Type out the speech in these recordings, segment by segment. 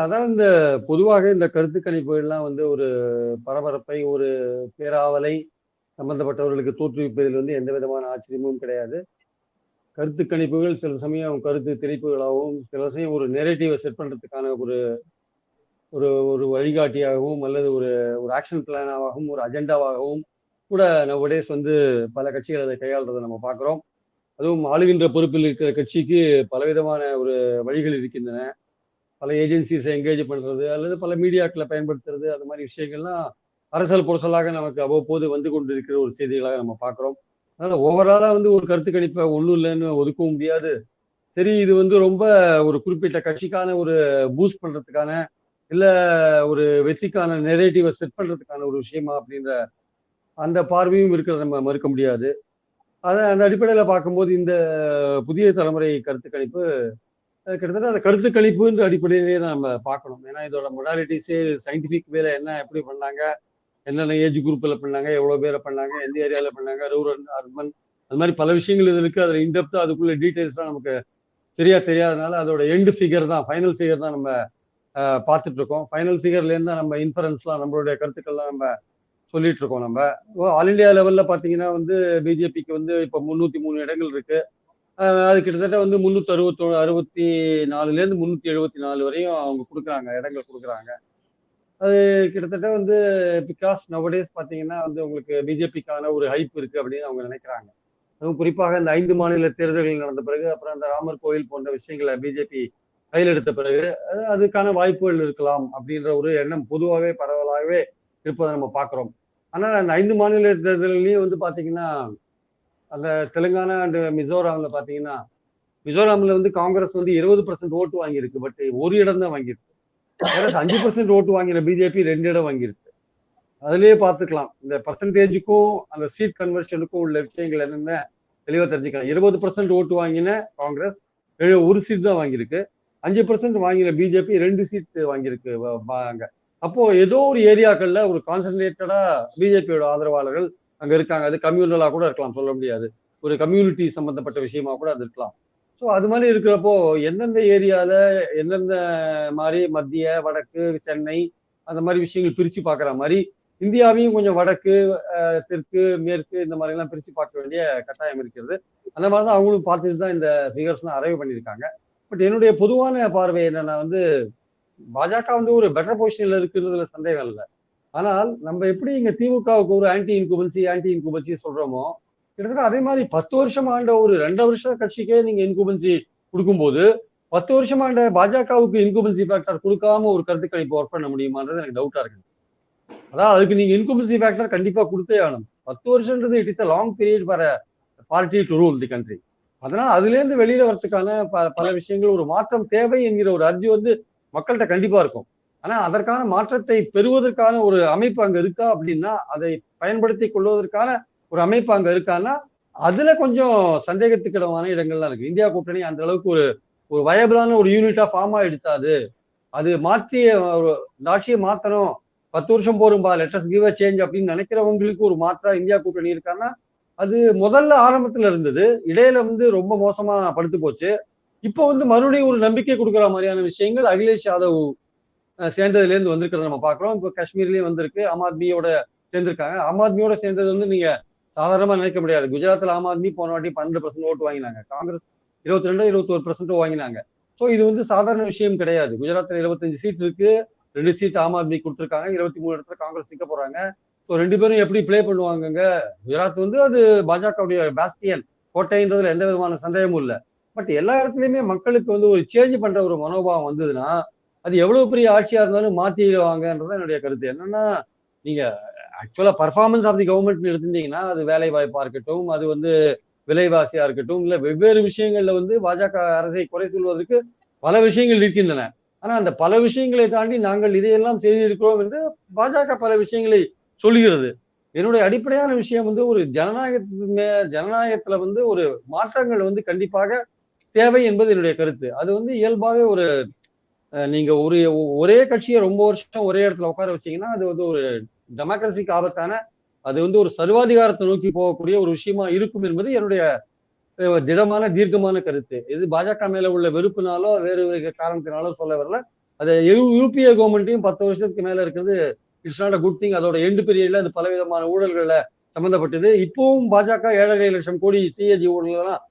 அதான் இந்த பொதுவாக இந்த கருத்து கணிப்புகள்லாம் வந்து ஒரு பரபரப்பை ஒரு பேராவலை சம்பந்தப்பட்டவர்களுக்கு தோற்றுவிப்பதில் வந்து எந்த விதமான ஆச்சரியமும் கிடையாது. கருத்து கணிப்புகள் சில சமயம் கருத்து திணிப்புகளாகவும் சில சமயம் ஒரு நெரேட்டிவை செட் பண்ணுறதுக்கான ஒரு ஒரு ஒரு வழிகாட்டியாகவும் அல்லது ஒரு ஒரு ஆக்ஷன் பிளானாகவும் ஒரு அஜெண்டாவாகவும் கூட நவடேஸ் வந்து பல கட்சிகள் அதை கையாளுறதை நம்ம பார்க்குறோம். அதுவும் ஆளுகின்ற பொறுப்பில் இருக்கிற கட்சிக்கு பலவிதமான ஒரு வழிகள் இருக்கின்றன. பல ஏஜென்சிஸை என்கேஜ் பண்றது அல்லது பல மீடியாக்களை பயன்படுத்துறது அது மாதிரி விஷயங்கள்லாம் அரசல் பொருசலாக நமக்கு அவ்வப்போது வந்து கொண்டு இருக்கிற ஒரு செய்திகளாக நம்ம பார்க்குறோம். அதனால் ஓவராலா வந்து ஒரு கருத்து கணிப்பை ஒன்றும் இல்லைன்னு ஒதுக்கவும் முடியாது. சரி இது வந்து ரொம்ப ஒரு குறிப்பிட்ட கட்சிக்கான ஒரு பூஸ்ட் பண்றதுக்கான இல்ல ஒரு வெற்றிக்கான நெரேட்டிவை செட் பண்றதுக்கான ஒரு விஷயமா அப்படின்ற அந்த பார்வையும் இருக்கிறத நம்ம மறுக்க முடியாது. அதை அந்த அடிப்படையில் பார்க்கும்போது இந்த புதிய தலைமுறை கருத்து கணிப்பு கிட்டத்தட்ட அந்த கருத்து கணிப்புன்ற அடிப்படையிலேயே நம்ம பார்க்கணும். ஏன்னா இதோட மொடாலிட்டிஸே சயின்டிஃபிக் வேலை என்ன எப்படி பண்ணாங்க என்னென்ன ஏஜ் குரூப்பில் பண்ணாங்க எவ்வளோ பேரை பண்ணாங்க எந்த ஏரியாவில் பண்ணாங்க ரூரல் அர்பன் அது மாதிரி பல விஷயங்கள் இது இருக்குது அதில் இன்டெப்த்தாக அதுக்குள்ள டீட்டெயில்ஸ்லாம் நமக்கு சரியா தெரியாதனால அதோட எண்டு ஃபிகர் தான் ஃபைனல் ஃபிகர் தான் நம்ம பார்த்துட்டு இருக்கோம். ஃபைனல் ஃபிகர்லேருந்து தான் நம்ம இன்ஃபரன்ஸ்லாம் நம்மளுடைய கருத்துக்கள்லாம் நம்ம சொல்லிட்டு இருக்கோம் நம்ம. ஆல் இந்தியா லெவலில் பார்த்தீங்கன்னா வந்து பிஜேபிக்கு வந்து இப்போ முந்நூற்றி மூணு இடங்கள் இருக்குது அது கிட்டத்தட்ட வந்து முந்நூற்றி அறுபத்தோ அறுபத்தி நாலுலேருந்து முந்நூற்றி எழுபத்தி நாலு வரையும் அவங்க கொடுக்குறாங்க இடங்கள் கொடுக்குறாங்க. அது கிட்டத்தட்ட வந்து பிகாஸ் நவடேஸ் பார்த்தீங்கன்னா வந்து உங்களுக்கு பிஜேபிக்கான ஒரு ஹைப் இருக்கு அப்படின்னு அவங்க நினைக்கிறாங்க. அதுவும் குறிப்பாக இந்த ஐந்து மாநில தேர்தல்கள் நடந்த பிறகு அப்புறம் அந்த ராமர் கோயில் போன்ற விஷயங்களை பிஜேபி கையில் எடுத்த பிறகு அதுக்கான வாய்ப்புகள் இருக்கலாம் அப்படின்ற ஒரு எண்ணம் பொதுவாகவே பரவலாகவே இருப்பதை நம்ம பார்க்குறோம். ஆனால் அந்த ஐந்து மாநில தேர்தல்களையும் வந்து பார்த்தீங்கன்னா அந்த தெலுங்கானா அண்ட் மிசோராம்ல பார்த்தீங்கன்னா மிசோராம்ல வந்து காங்கிரஸ் வந்து இருபது பர்சன்ட் ஓட்டு வாங்கியிருக்கு பட் ஒரு இடம் தான் வாங்கியிருக்கு. வேற அஞ்சு பர்சன்ட் ஓட்டு வாங்கின பிஜேபி ரெண்டு இடம் வாங்கியிருக்கு. அதுலயே பார்த்துக்கலாம் இந்த பர்சன்டேஜுக்கும் அந்த சீட் கன்வர்ஷனுக்கும் உள்ள விஷயங்கள் என்னென்ன தெளிவாக தெரிஞ்சுக்கலாம். இருபது பர்சன்ட் ஓட்டு வாங்கின காங்கிரஸ் ஒரு சீட் தான் வாங்கியிருக்கு. அஞ்சு பர்சன்ட் வாங்கின பிஜேபி ரெண்டு சீட் வாங்கியிருக்கு வ- அங்க. அப்போ ஏதோ ஒரு ஏரியாக்கள்ல ஒரு கான்சென்ட்ரேட்டடா பிஜேபியோட ஆதரவாளர்கள் அங்கே இருக்காங்க. அது கம்யூனலாக கூட இருக்கலாம் சொல்ல முடியாது. ஒரு கம்யூனிட்டி சம்மந்தப்பட்ட விஷயமா கூட அது இருக்கலாம். ஸோ அது மாதிரி இருக்கிறப்போ எந்தெந்த ஏரியாவில் எந்தெந்த மாதிரி மத்திய வடக்கு சென்னை அந்த மாதிரி விஷயங்கள் பிரித்து பார்க்குற மாதிரி இந்தியாவையும் கொஞ்சம் வடக்கு தெற்கு மேற்கு இந்த மாதிரிலாம் பிரித்து பார்க்க வேண்டிய கட்டாயம் இருக்கிறது. அந்த மாதிரி தான் அவங்களும் பார்த்துட்டு தான் இந்த ஃபிகர்ஸ்லாம் அரைவ் பண்ணியிருக்காங்க. பட் என்னுடைய பொதுவான பார்வை என்னன்னா வந்து பாஜக வந்து ஒரு பெட்டர் பொசிஷனில் இருக்கிறதுல சந்தேகம் இல்லை. ஆனால் நம்ம எப்படி இங்க திமுகவுக்கு ஒரு ஆன்டி இன்குபன்சி ஆன்டி இன்குபன்சி சொல்றோமோ கிட்டத்தட்ட அதே மாதிரி பத்து வருஷம் ஆண்ட ஒரு ரெண்டு வருஷ கட்சிக்கே நீங்க இன்குபன்சி கொடுக்கும்போது பத்து வருஷம் ஆண்ட பாஜகவுக்கு இன்குபன்சி ஃபேக்டர் கொடுக்காம ஒரு கருத்து கணிப்பு ஒர்க் பண்ண முடியுமான்றது எனக்கு டவுட்டா இருக்கு அதான் அதுக்கு நீங்க இன்குபன்சி ஃபேக்டர் கண்டிப்பா கொடுத்தே ஆகணும். பத்து வருஷம்ன்றது it is a long period for party to rule the country அதனால அதுல இருந்து வெளியில வரதுக்கான பல விஷயங்கள் ஒரு மாற்றம் தேவை என்கிற ஒரு அர்ஜி வந்து மக்கள்கிட்ட கண்டிப்பா இருக்கும். ஆனா அதற்கான மாற்றத்தை பெறுவதற்கான ஒரு அமைப்பு அங்க இருக்கா அப்படின்னா அதை பயன்படுத்தி கொள்வதற்கான ஒரு அமைப்பு அங்க இருக்கான்னா அதுல கொஞ்சம் சந்தேகத்துக்கிடமான இடங்கள்லாம் இருக்கு. இந்தியா கூட்டணி அந்த அளவுக்கு ஒரு ஒரு வயபிளான ஒரு யூனிட்டா ஃபார்ம் எடுத்தாது. அது அது மாற்றி ஒரு இந்த ஆட்சியை மாத்தணும். பத்து வருஷம் போரும்பா let us give a change அப்படின்னு நினைக்கிறவங்களுக்கு ஒரு மாற்றா இந்தியா கூட்டணி இருக்கான்னா அது முதல்ல ஆரம்பத்துல இருந்தது. இடையில வந்து ரொம்ப மோசமா படுத்து போச்சு. இப்போ வந்து மறுபடியும் ஒரு நம்பிக்கை கொடுக்குற மாதிரியான விஷயங்கள் அகிலேஷ் யாதவ் சேர்ந்ததுலேருந்து வந்திருக்கிறத நம்ம பார்க்குறோம். இப்போ காஷ்மீர்லேயும் வந்திருக்கு. ஆம் ஆத்மியோட சேர்ந்திருக்காங்க. ஆம் ஆத்மியோட சேர்ந்தது வந்து நீங்க சாதாரணமா நினைக்க முடியாது. குஜராத்தில் ஆம் ஆத்மி போன வாட்டி பன்னெண்டு பர்சன்ட் ஓட்டு வாங்கினாங்க. காங்கிரஸ் இருபத்தி ரெண்டு இருபத்தோரு பர்சன்ட் வாங்கினாங்க. ஸோ இது வந்து சாதாரண விஷயம் கிடையாது. குஜராத்தில் இருபத்தஞ்சு சீட் இருக்கு. ரெண்டு சீட் ஆம் ஆத்மி கொடுத்துருக்காங்க. இருபத்தி மூணு இடத்துல காங்கிரஸ் சிக்க போறாங்க. ஸோ ரெண்டு பேரும் எப்படி ப்ளே பண்ணுவாங்கங்க? குஜராத் வந்து அது பாஜகவுடைய பாஸ்டியன் கோட்டைன்றதுல எந்த விதமான சந்தேகமும் இல்லை. பட் எல்லா இடத்துலயுமே மக்களுக்கு வந்து ஒரு சேஞ்ச் பண்ற ஒரு மனோபாவம் வந்ததுன்னா அது எவ்வளவு பெரிய ஆட்சியா இருந்தாலும் மாத்திடுவாங்கன்றது என்னுடைய கருத்து. என்னன்னா நீங்க ஆக்சுவலா பர்ஃபார்மன்ஸ் ஆஃப் தி கவர்மெண்ட் எடுத்திருந்தீங்கன்னா அது வேலை வாய்ப்பா இருக்கட்டும் அது வந்து விலைவாசியா இருக்கட்டும் இல்ல வெவ்வேறு விஷயங்கள்ல வந்து பாஜக அரசை குறை சொல்வதற்கு பல விஷயங்கள் இருக்கின்றன. ஆனா அந்த பல விஷயங்களை தாண்டி நாங்கள் இதையெல்லாம் செய்திருக்கிறோம் என்று பாஜக பல விஷயங்களை சொல்லுகிறது என்னுடைய அடிப்படையான விஷயம் வந்து ஒரு ஜனநாயகத்து மே ஜனநாயகத்துல வந்து ஒரு மாற்றங்கள் வந்து கண்டிப்பாக தேவை என்பது என்னுடைய கருத்து. அது வந்து இயல்பாகவே ஒரு நீங்க ஒரு ஒரே கட்சியை ரொம்ப வருஷம் ஒரே இடத்துல உட்கார வச்சீங்கன்னா அது வந்து ஒரு டெமோக்ரஸிக்கு ஆபத்தான அது வந்து ஒரு சர்வாதிகாரத்தை நோக்கி போகக்கூடிய ஒரு விஷயமா இருக்கும் என்பது என்னுடைய திடமான தீர்க்கமான கருத்து. இது பாஜக மேல உள்ள வெறுப்புனாலோ வேறு வேறு காரணத்தினாலோ சொல்ல வரல. அது யூபிஏ கவர்மெண்ட்டையும் பத்து வருஷத்துக்கு மேல இருக்கிறது it's not a good thing. அதோட எண்டு பீரியட்ல அது பலவிதமான ஊழல்கள சம்பந்தப்பட்டது. இப்பவும் பாஜக ஏழரை லட்சம் கோடி சிஏஜி ஊழல்லாம்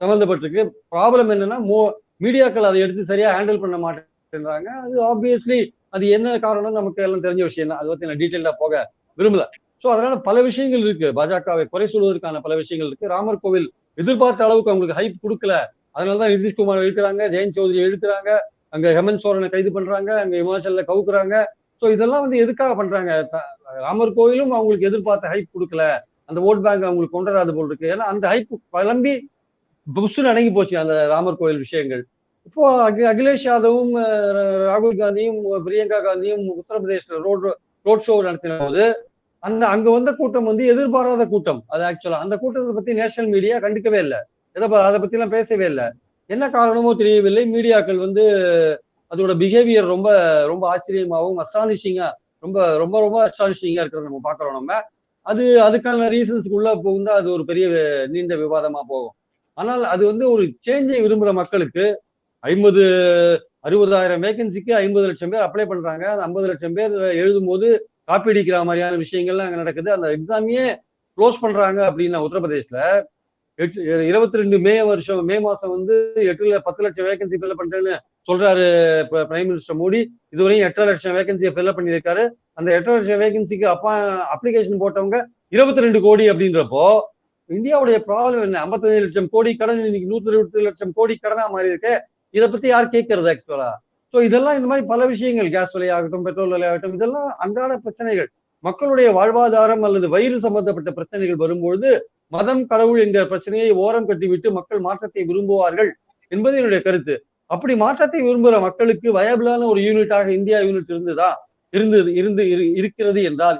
சம்பந்தப்பட்டிருக்கு. ப்ராப்ளம் என்னன்னா மோ மீடியாக்கள் அதை எடுத்து சரியா ஹேண்டில் பண்ண மாட்டேன்றாங்க. அது ஆப்வியஸ்லி அது என்ன காரணம் நமக்கு எல்லாம் தெரிஞ்ச விஷயம் தான். அதை பத்தி நான் டீட்டெயிலா போக விரும்பல. ஸோ அதனால பல விஷயங்கள் இருக்கு. பாஜகவை குறை சொல்வதற்கான பல விஷயங்கள் இருக்கு. ராமர் கோவில் எதிர்பார்த்த அளவுக்கு அவங்களுக்கு ஹைப் கொடுக்கல. அதனாலதான் நிதிஷ்குமார் இழுக்கிறாங்க ஜெயந்த் சௌத்ரி இழுக்கிறாங்க அங்க ஹெமந்த் சோரனை கைது பண்றாங்க அங்க இமாச்சல்ல கவுக்குறாங்க. ஸோ இதெல்லாம் வந்து எதுக்காக பண்றாங்க? ராமர் கோவிலும் அவங்களுக்கு எதிர்பார்த்த ஹைப் கொடுக்கல. அந்த ஓட் பேங்க் அவங்களுக்கு கொண்டு வராது போல் இருக்கு. ஏன்னா அந்த ஹைப் கிளம்பி புஷ்னு அடங்கி போச்சு அந்த ராமர் கோயில் விஷயங்கள். இப்போ அகிலேஷ் யாதவும் ராகுல் காந்தியும் பிரியங்கா காந்தியும் உத்தரப்பிரதேச ரோட் ரோட் ஷோ நடத்தின போது அந்த அங்க வந்த கூட்டம் வந்து எதிர்பாராத கூட்டம். அது ஆக்சுவலா அந்த கூட்டத்தை பத்தி நேஷனல் மீடியா கண்டுக்கவே இல்லை. எதை அதை பத்தி எல்லாம் பேசவே இல்லை. என்ன காரணமோ தெரியவில்லை. மீடியாக்கள் வந்து அதோட பிஹேவியர் ரொம்ப ரொம்ப ஆச்சரியமாகவும் அஸ்டானிஷிங்கா ரொம்ப ரொம்ப ரொம்ப அஸ்டானிஷிங்கா இருக்கிறத நம்ம பாக்குறோம் நம்ம. அது அதுக்கான ரீசன்ஸ்க்குள்ள போகுந்தா அது ஒரு பெரிய நீண்ட விவாதமா போகும். ஆனால் அது வந்து ஒரு சேஞ்சை விரும்புகிற மக்களுக்கு ஐம்பது அறுபதாயிரம் வேகன்சிக்கு ஐம்பது லட்சம் பேர் அப்ளை பண்றாங்க. அந்த ஐம்பது லட்சம் பேர் எழுதும் போது காப்பி அடிக்கிற மாதிரியான விஷயங்கள்லாம் அங்கே நடக்குது. அந்த எக்ஸாமையே க்ளோஸ் பண்றாங்க அப்படின்னா உத்தரப்பிரதேசில் எட்டு இருபத்தி ரெண்டு மே வருஷம் மே மாசம் வந்து எட்டுல பத்து லட்சம் வேகன்சி ஃபில் பண்றேன்னு சொல்றாரு பிரைம் மினிஸ்டர் மோடி. இதுவரையும் எட்டரை லட்சம் வேகன்சியை ஃபில் பண்ணியிருக்காரு. அந்த எட்டரை லட்சம் வேகன்சிக்கு அப்பா அப்ளிகேஷன் போட்டவங்க இருபத்தி ரெண்டு கோடி அப்படின்றப்போ இந்தியாவுடைய ப்ராப்ளம் என்ன? ஐம்பத்தஞ்சு லட்சம் கோடி கடன் இன்னைக்கு நூத்தி இருபத்தி லட்சம் கோடி கடனா மாறி இருக்கு. இதை பத்தி யார் கேட்கறது ஆக்சுவலா ஸோ இதெல்லாம் இந்த மாதிரி பல விஷயங்கள் கேஸ் விலை ஆகட்டும் பெட்ரோல் விலை ஆகட்டும் இதெல்லாம் அன்றாட பிரச்சனைகள். மக்களுடைய வாழ்வாதாரம் அல்லது வயிறு சம்பந்தப்பட்ட பிரச்சனைகள் வரும்பொழுது மதம் கடவுள் என்கிற பிரச்சனையை ஓரம் கட்டிவிட்டு மக்கள் மாற்றத்தை விரும்புவார்கள் என்பது என்னுடைய கருத்து. அப்படி மாற்றத்தை விரும்புகிற மக்களுக்கு வயபிளான ஒரு யூனிட்டாக இந்தியா யூனிட் இருந்ததா? இருந்தது இருந்து இருக்கிறது என்றால்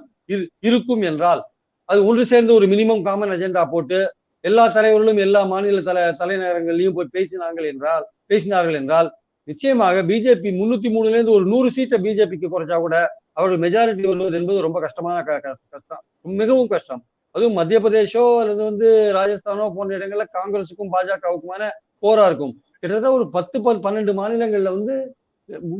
இருக்கும் என்றால் அது ஒன்று சேர்ந்து ஒரு மினிமம் காமன் அஜெண்டா போட்டு எல்லா தலைவர்களும் எல்லா மாநில தலை தலைநகரங்களையும் போய் பேசினார்கள் என்றால் பேசினார்கள் என்றால் நிச்சயமாக பிஜேபி முன்னூத்தி மூணுல இருந்து ஒரு நூறு சீட்டை பிஜேபிக்கு குறைச்சா கூட அவர்கள் மெஜாரிட்டி வருவது என்பது ரொம்ப கஷ்டமான கஷ்டம். மிகவும் கஷ்டம். அதுவும் மத்திய பிரதேஷோ அல்லது வந்து ராஜஸ்தானோ போன்ற இடங்கள்ல காங்கிரஸுக்கும் பாஜகவுக்குமான போரா இருக்கும். கிட்டத்தட்ட ஒரு பத்து பன்னெண்டு மாநிலங்கள்ல வந்து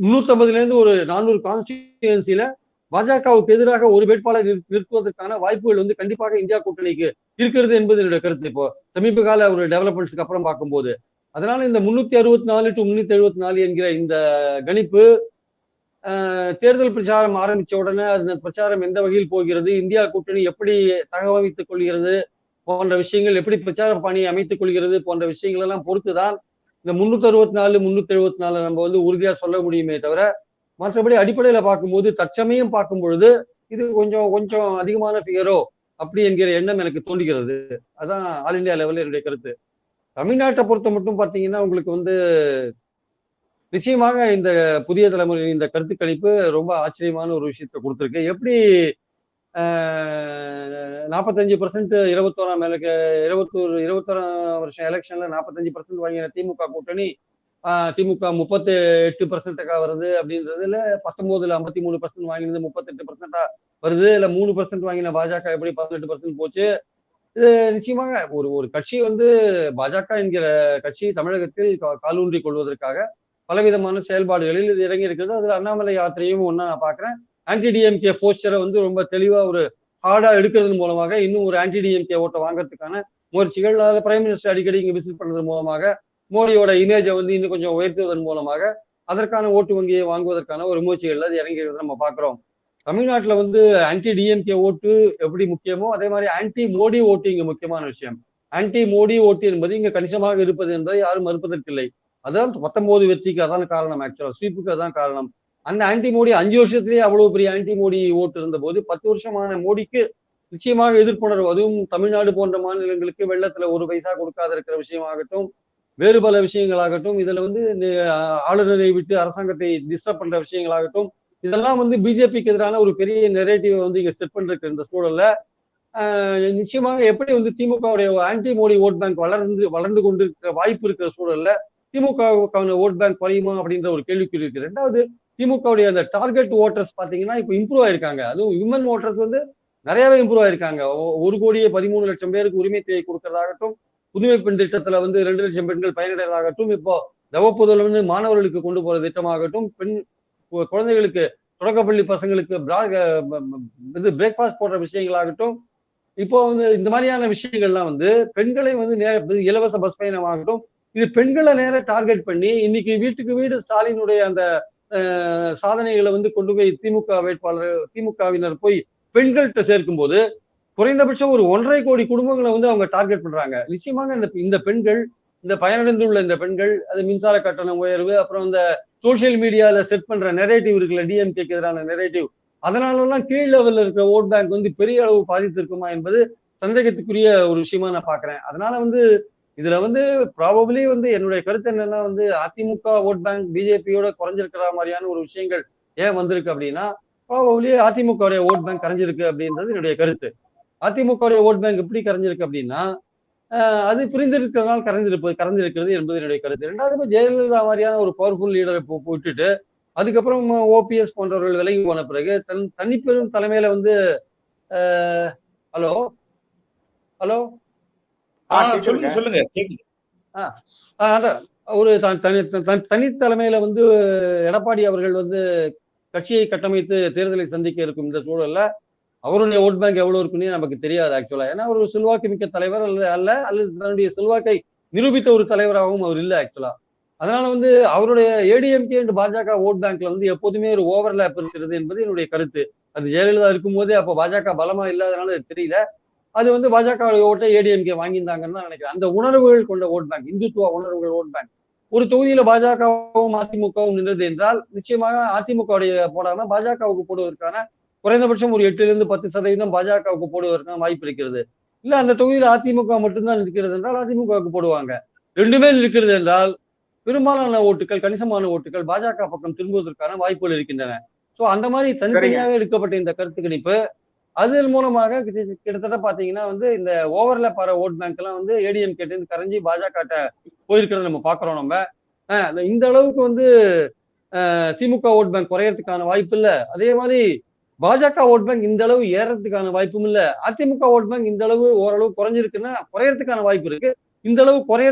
முன்னூத்தி ஐம்பதுல இருந்து ஒரு நானூறு கான்ஸ்டியூன்சில பாஜகவுக்கு எதிராக ஒரு வேட்பாளர் நிறுத்துவதற்கான வாய்ப்புகள் வந்து கண்டிப்பாக இந்தியா கூட்டணிக்கு இருக்கிறது என்பது என்னுடைய கருத்து இப்போ சமீப கால ஒரு டெவலப்மெண்ட்ஸ்க்கு அப்புறம் பார்க்கும்போது. அதனால இந்த முன்னூத்தி அறுபத்தி நாலு டு முன்னூத்தி எழுபத்தி நாலு என்கிற இந்த கணிப்பு தேர்தல் பிரச்சாரம் ஆரம்பிச்ச உடனே அந்த பிரச்சாரம் எந்த வகையில் போகிறது இந்தியா கூட்டணி எப்படி தகவமைத்துக் கொள்கிறது போன்ற விஷயங்கள் எப்படி பிரச்சார பணியை அமைத்துக் கொள்கிறது போன்ற விஷயங்கள் எல்லாம் பொறுத்துதான் இந்த முன்னூத்தி அறுபத்தி நாலு முன்னூத்தி எழுபத்தி நாலு நம்ம வந்து உறுதியா சொல்ல முடியுமே தவிர மற்றபடி அடிப்படையில பார்க்கும்போது தற்சமயம் பார்க்கும் பொழுது இது கொஞ்சம் கொஞ்சம் அதிகமான ஃபிகரோ அப்படி என்கிற எண்ணம் எனக்கு தோன்றுகிறது. அதான் ஆல் இண்டியா லெவலில் என்னுடைய கருத்து. தமிழ்நாட்டை பொறுத்த மட்டும் பார்த்தீங்கன்னா உங்களுக்கு வந்து நிச்சயமாக இந்த புதிய தலைமுறை இந்த கருத்து கணிப்பு ரொம்ப ஆச்சரியமான ஒரு விஷயத்தை கொடுத்துருக்கு. எப்படி நாற்பத்தஞ்சு பர்சன்ட் இருபத்தோராம் இருபத்தோரு இருபத்தோராம் வருஷம் எலெக்ஷன்ல நாற்பத்தஞ்சு பர்சன்ட் வாங்கின திமுக கூட்டணி திமுக முப்பத்தி எட்டு பர்சன்ட்டுக்கா வருது அப்படின்றதுல பத்தொன்பதுல ஐம்பத்தி மூணு பர்சன்ட் வாங்கினது முப்பத்தெட்டு பர்சன்டா வருது இல்ல மூணு பர்சன்ட் வாங்கின பாஜக எப்படி பதினெட்டு பர்சன்ட் போச்சு? இது நிச்சயமாக ஒரு ஒரு கட்சி வந்து பாஜக என்கிற கட்சி தமிழகத்தில் காலூன்றி கொள்வதற்காக பலவிதமான செயல்பாடுகளில் இது இறங்கி இருக்கிறது. அதுல அண்ணாமலை யாத்திரையும் ஒன்னா நான் பாக்குறேன். ஆன்டி டிஎம்கே போஸ்டரை வந்து ரொம்ப தெளிவா ஒரு ஹார்டா எடுக்கிறது மூலமாக இன்னும் ஒரு ஆன்டி டிஎம்கே ஓட்டை வாங்குறதுக்கான முயற்சிகள் அதாவது பிரைம் மினிஸ்டர் அடிக்கடி இங்க விசிட் பண்ணுறது மூலமாக மோடியோட இமேஜை வந்து இன்னும் கொஞ்சம் உயர்த்துவதன் மூலமாக அதற்கான ஓட்டு வங்கியை வாங்குவதற்கான ஒரு முயற்சிகள் அது இறங்கி நம்ம பாக்குறோம் தமிழ்நாட்டில் வந்து ஆன்டி டிஎம்கே ஓட்டு எப்படி முக்கியமோ அதே மாதிரி ஆன்டி மோடி ஓட்டு இங்க முக்கியமான விஷயம். ஆன்டி மோடி ஓட்டு என்பது இங்க கணிசமாக இருப்பது என்பதை யாரும் மறுப்பதற்கில்லை. அதான் பத்தொன்பது வெற்றிக்கு அதான் காரணம் ஆக்சுவலா ஸ்வீப்புக்கு அதான் காரணம். அந்த ஆன்டி மோடி அஞ்சு வருஷத்துலேயே அவ்வளவு பெரிய ஆன்டி மோடி ஓட்டு இருந்த போது பத்து வருஷமான மோடிக்கு நிச்சயமாக எதிர்ப்புணர்வு அதுவும் தமிழ்நாடு போன்ற மாநிலங்களுக்கு வெள்ளத்துல ஒரு பைசா கொடுக்காத இருக்கிற விஷயமாகட்டும் வேறு பல விஷயங்களாகட்டும் இதுல வந்து ஆளுநரை விட்டு அரசாங்கத்தை டிஸ்டர்ப் பண்ற விஷயங்களாகட்டும் இதெல்லாம் வந்து பிஜேபிக்கு எதிரான ஒரு பெரிய நெரேட்டிவை வந்து இங்க செட் பண்ணிருக்கு இந்த சூழல்ல நிச்சயமாக எப்படி வந்து திமுகவுடைய ஆன்டி மோடி ஓட் பேங்க் வளர்ந்து வளர்ந்து கொண்டிருக்கிற வாய்ப்பு இருக்கிற சூழல்ல திமுகவுக்கான ஓட் பேங்க் குறையுமா அப்படின்ற ஒரு கேள்விக்குறி இருக்கு. ரெண்டாவது திமுகவுடைய அந்த டார்கெட் ஓட்டர்ஸ் பாத்தீங்கன்னா இப்போ இம்ப்ரூவ் ஆயிருக்காங்க. அதுவும் விமன் ஓட்டர்ஸ் வந்து நிறையவே இம்ப்ரூவ் ஆயிருக்காங்க. ஒரு கோடியே பதிமூணு லட்சம் பேருக்கு உரிமை தேவை கொடுக்கறதாகட்டும் புதுமை பெண் திட்டத்துல வந்து ரெண்டு லட்சம் பெண்கள் பயனடைவதாகட்டும் இப்போ தவப்புதல்னு மாணவர்களுக்கு கொண்டு போற திட்டமாகட்டும் பெண் குழந்தைகளுக்கு தொடக்கப்பள்ளி பசங்களுக்கு இது பிரேக்ஃபாஸ்ட் போடுற விஷயங்களாகட்டும் இப்போ வந்து இந்த மாதிரியான விஷயங்கள்லாம் வந்து பெண்களை வந்து நேர இலவச பஸ் பயணமாகட்டும் இது பெண்களை நேர டார்கெட் பண்ணி இன்னைக்கு வீட்டுக்கு வீடு ஸ்டாலினுடைய அந்த சாதனைகளை வந்து கொண்டு போய் திமுக வேட்பாளர் திமுகவினர் போய் பெண்கள்கிட்ட சேர்க்கும் போது குறைந்தபட்சம் ஒரு ஒன்றரை கோடி குடும்பங்களை வந்து அவங்க டார்கெட் பண்றாங்க. நிச்சயமாக இந்த இந்த பெண்கள் இந்த பயனடைந்துள்ள இந்த பெண்கள் அது மின்சார கட்டண உயர்வு அப்புறம் இந்த சோசியல் மீடியால செட் பண்ற நெரேட்டிவ் இருக்குல்ல டிஎம்கேக்கு எதிரான நெரேட்டிவ் அதனாலலாம் கீழ் லெவல்ல இருக்கிற ஓட் பேங்க் வந்து பெரிய அளவு பாதித்திருக்குமா என்பது சந்தேகத்துக்குரிய ஒரு விஷயமா நான் பாக்குறேன் அதனால வந்து இதுல வந்து ப்ராபபிளி வந்து என்னுடைய கருத்து என்னன்னா வந்து அதிமுக ஓட் பேங்க் பிஜேபியோட குறைஞ்சிருக்கிற மாதிரியான ஒரு விஷயங்கள் ஏன் வந்திருக்கு அப்படின்னா ப்ராபபிளி அதிமுக ஓட் பேங்க் கரைஞ்சிருக்கு அப்படின்றது என்னுடைய கருத்து. அதிமுக ஓட் பேங்க் எப்படி கரைஞ்சிருக்கு அப்படின்னா அது புரிந்திருக்கிறதுனால கரைஞ்சிருப்பது கரைஞ்சிருக்கிறது என்பது என்னுடைய கருத்து. ரெண்டாவது ஜெயலலிதா மாதிரியான ஒரு பவர்ஃபுல் லீடரை விட்டுட்டு அதுக்கப்புறம் ஓபிஎஸ் போன்றவர்கள் விலகி போன பிறகு தன் தனிப்பெரும் தலைமையில வந்து ஹலோ ஹலோ? சொல்லுங்க சொல்லுங்க. ஒரு த- தனி தனி- தனி தலைமையில வந்து எடப்பாடி அவர்கள் வந்து கட்சியை கட்டமைத்து தேர்தலை சந்திக்க இருக்கும் இந்த சூழல்ல அவருடைய ஓட் பேங்க் எவ்வளவு இருக்குன்னு நமக்கு தெரியாது ஆக்சுவலா ஏன்னா அவர் ஒரு செல்வாக்கு மிக்க தலைவர் அல்ல அல்ல அல்லது தன்னுடைய செல்வாக்கை நிரூபித்த ஒரு தலைவராகவும் அவர் இல்லை ஆக்சுவலா அதனால வந்து அவருடைய ஏடிஎம்கே அண்ட் பாஜக ஓட் பேங்க்ல வந்து எப்போதுமே ஒரு ஓவர்லேப் இருக்கிறது என்பது என்னுடைய கருத்து. அது ஜெயலலிதா இருக்கும்போதே அப்போ பாஜக பலமா இல்லாதனால தெரியல. அது வந்து பாஜக ஓட்டை ஏடிஎம்கே வாங்கியிருந்தாங்கன்னு தான் நினைக்கிறேன். அந்த உணர்வுகள் கொண்ட ஓட் பேங்க் இந்துத்துவ உணர்வுகள் ஓட் பேங்க். ஒரு தொகுதியில பாஜகவும் அதிமுகவும் நின்றது என்றால் நிச்சயமாக அதிமுக போடாம பாஜகவுக்கு போடுவதற்கான குறைந்தபட்சம் ஒரு எட்டுல இருந்து பத்து சதவீதம் பாஜகவுக்கு போடுவதற்கான வாய்ப்பு இருக்கிறது. இல்ல அந்த தொகுதியில அதிமுக மட்டும்தான் இருக்கிறது என்றால் அதிமுகவுக்கு போடுவாங்க. ரெண்டுமே இருக்கிறது என்றால் பெரும்பாலான ஓட்டுகள் கணிசமான ஓட்டுகள் பாஜக பக்கம் திரும்புவதற்கான வாய்ப்புகள் இருக்கின்றன. சோ அந்த மாதிரி தனித்தனியாக எடுக்கப்பட்ட இந்த கருத்து கணிப்பு அதன் மூலமாக கிட்ட- கிட்டத்தட்ட பாத்தீங்கன்னா வந்து இந்த ஓவர்லேப் ஆற ஓட் பேங்க் எல்லாம் வந்து ஏடிஎம் கேட்டு கரைஞ்சி பாஜக போயிருக்கிறத நம்ம பாக்குறோம் நம்ம. இந்த அளவுக்கு வந்து திமுக ஓட் பேங்க் குறையறதுக்கான வாய்ப்பு இல்ல. அதே மாதிரி பாஜக ஓட் பேங்க் இந்த அளவு ஏறதுக்கான வாய்ப்பும் இல்ல. அதிமுக ஓட் பேங்க் இந்த அளவு ஓரளவு குறைஞ்சிருக்குன்னா குறையறதுக்கான வாய்ப்பு இருக்கு. இந்த அளவு குறைய